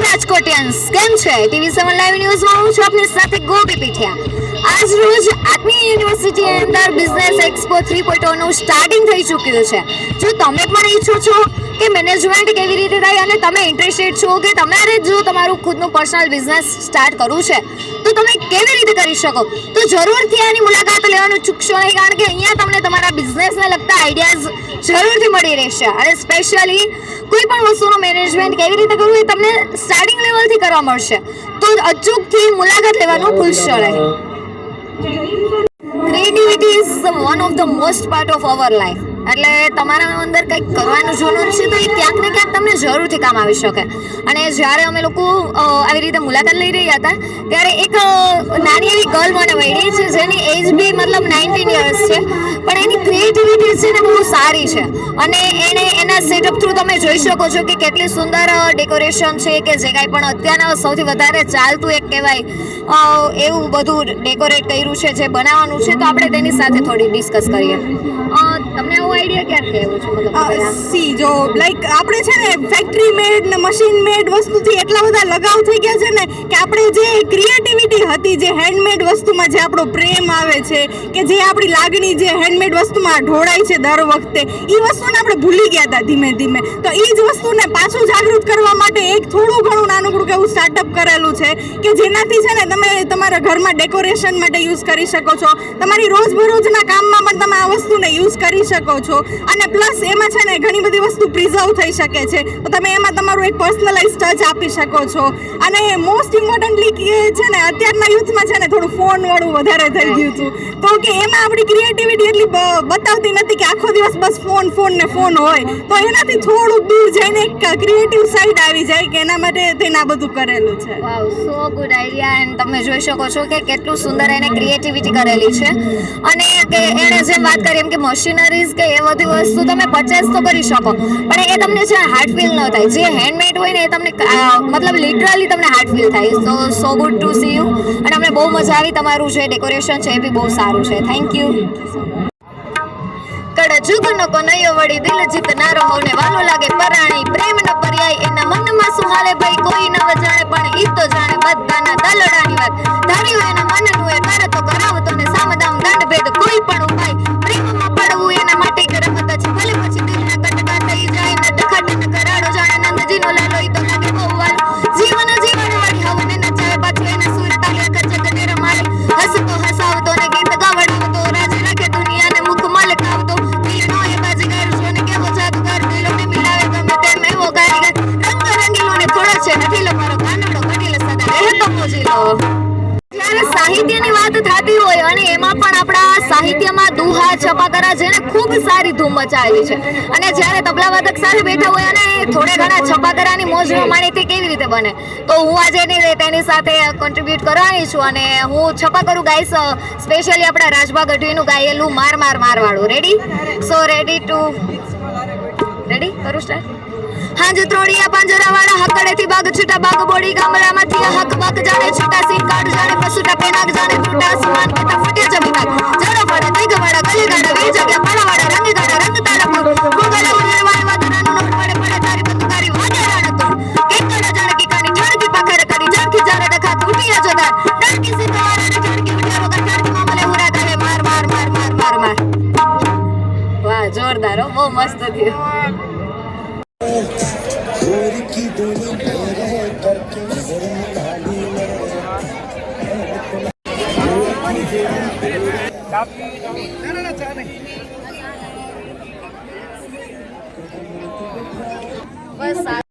રાજકોટિયન્સ. કેમ છે? ટીવી સેવન લાઈવ ન્યૂઝમાં હું છું આપની સાથે ગોપી પીઠિયા. આજ રોજ આત્મી યુનિવર્સિટી અંદર business expo three point starting થઈ ચૂક્યું છે. જો તમે પણ ઈચ્છો છો કે મેનેજમેન્ટ કેવી રીતે થાય અને તમે ઇન્ટરેસ્ટેડ છો કે તમારે જો તમારું ખુદનું પર્સનલ બિઝનેસ સ્ટાર્ટ કરવું છે, તો તમે કેવી રીતે કરી શકો? તો જરૂરથી આની મુલાકાત લેવાનું ચૂકશો નહીં, કારણ કે અહીંયા તમને તમારા બિઝનેસને લગતા આઈડિયાઝ જરૂરથી મળી રહેશે. અને સ્પેશિયલી કોઈ પણ વસ્તુનું મેનેજમેન્ટ કેવી રીતે કરવું એ તમને સ્ટાર્ટિંગ લેવલથી કરવા મળશે. તો અચૂકથી મુલાકાત લેવાનું ભૂલશો નહીં. Is one of the most part of our life એટલે તમારા અંદર કંઈક કરવાનું જોનું છે તો એ ક્યાંક ને ક્યાંક તમને જરૂરથી કામ આવી શકે. અને જ્યારે અમે લોકો આવી રીતે મુલાકાત લઈ રહ્યા હતા, ત્યારે એક નાની એવી ગર્લ મને મળી છે જેની એજ બી મતલબ નાઇન્ટીન યર્સ છે. પણ એની ક્રિએટિવિટી છે ને બહુ સારી છે. અને એણે એના સેટઅપ થ્રુ તમે જોઈ શકો છો કે કેટલી સુંદર ડેકોરેશન છે કે જે કાંઈ પણ અત્યારના સૌથી વધારે ચાલતું એક કહેવાય એવું બધું ડેકોરેટ કર્યું છે જે બનાવવાનું છે તો આપણે તેની સાથે થોડી ડિસ્કસ કરીએ. તમને આવો આઈડિયા ક્યારથી આવ્યો છે? સી જો લાઈક આપણે છે ને ફેક્ટરી મેડ ને મશીન મેડ વસ્તુથી એટલા બધા લગાવ થઈ ગયા છે ને કે આપણે જે ક્રિએટિવિટી હતી જે હેન્ડમેડ વસ્તુમાં જે આપણો પ્રેમ આવે છે કે જે આપણી લાગણી જે હેન્ડમેડ વસ્તુમાં ઢોળાય છે દર વખતે એ વસ્તુને આપણે ભૂલી ગયા હતા ધીમે ધીમે. તો એ જ વસ્તુને પાછું જાગૃત કરવા માટે એક થોડું ઘણું નાનકડું એવું સ્ટાર્ટઅપ કરેલું છે કે જેનાથી છે ને તમે તમારા ઘરમાં ડેકોરેશન માટે યુઝ કરી શકો છો. તમારી રોજબરોજના કામમાં પણ તમે આ વસ્તુને યુઝ કરી શકો છો. અને પ્લસ એમાં છે ને ઘણી બધી વસ્તુ પ્રિઝર્વ થઈ શકે છે. તો તમે એમાં તમારું એક પર્સનલાઇઝ ટચ આપી શકો છો. અને મોસ્ટ ઇમ્પોર્ટન્ટલી છે ને અત્યારના યુથમાં છે ને થોડું ફોનવાળું વધારે થઈ ગયું હતું. તો કે એમાં આપણી ક્રિએટિવિટી એટલી બતાવતી નથી કે આખો દિવસ બસ ફોન ફોન ને ફોન હોય. તો એનાથી થોડુંક દૂર જઈને એક ક્રિએટિવ સાઈડ આવી જાય કે એના માટે તેને આ બધું કરેલું છે. Wow so good idea and તમે જોઈ શકો છો કે કેટલું સુંદર એને ક્રિએટિવિટી કરેલી છે. અને કે એણે જેમ વાત કરી એમ કે મશીનરીઝ કે એ બધી વસ્તુ તમે પરચેસ તો કરી શકો. પણ એ તમને છે હાર્ડ ફીલ ન થાય, જે હેન્ડમેડ હોય ને એ તમને મતલબ લિટરલી તમને હાર્ડ ફીલ થાય. So so good to see you અને અમને બહુ મજા આવી તમારું જે ડેકોરેશન છે એ બી બહુ સારું છે. થેન્ક યુ કડજુગ નો કનૈયો વળી દિલ જીતનારો હોને વાલો લાગે પરાણી. પ્રેમ ન પર્યાય એના મનમાં શું હાલે ભાઈ, કોઈ ન જાણે પણ ઈ તો જાણે બધાના દલડાની વાત. ધાર્યું એના સાહિત્યની વાત થતી હોય અને એમાં પણ આપણા સાહિત્યમાં દુહા છપાકરા જેને ખૂબ સારી ધૂમ મચાવી છે. અને જ્યારે તબલાવાદક સાથે બેઠા હોય અને થોડે ઘણા છપાકરાની મોજ માણી તે કેવી રીતે બને? તો હું આજે તેની સાથે કોન્ટ્રીબ્યુટ કરવાની છું અને હું છપાકરું ગાઈશ સ્પેશિયલી આપણા રાજભા ગઢવીનું ગાયેલું માર માર મારવાળું રેડી સો રેડી ટુ કરું સ્ટાર્ટ હાંજ ત્રોડિયા પાંજરાવાળા હકડેથી બાગ છૂટા બાગ, બોડી ગામડામાંથી હક બાક જાણે છૂટા સી કાઢ, જાણે પસુટા પેનાક જાણે ફૂટા આસમાન કેતા ફૂટ્યા જમીનાક જડો પડે દિગવાડા ગલી ગાડા વી જગ્યા પાડાવાડા રંગ ગાડા રંગ તારા ગુગલા ઉલ્લે વાય વાદરાનું નોટ પડે પડે, તારી બંદુકારી વાગે રાણ તો કેકડા જાણે કીકાની ઝડકી પાખર કરી ઝડકી જાણે ડખા તૂટિયા જોતા. ડરકી ને ઝડકી ઉઠ્યા વગર ઝડકી મામલે ઉરા કરે માર માર માર માર માર. માર જોરદાર બહુ મસ્ત થયું. બસ આ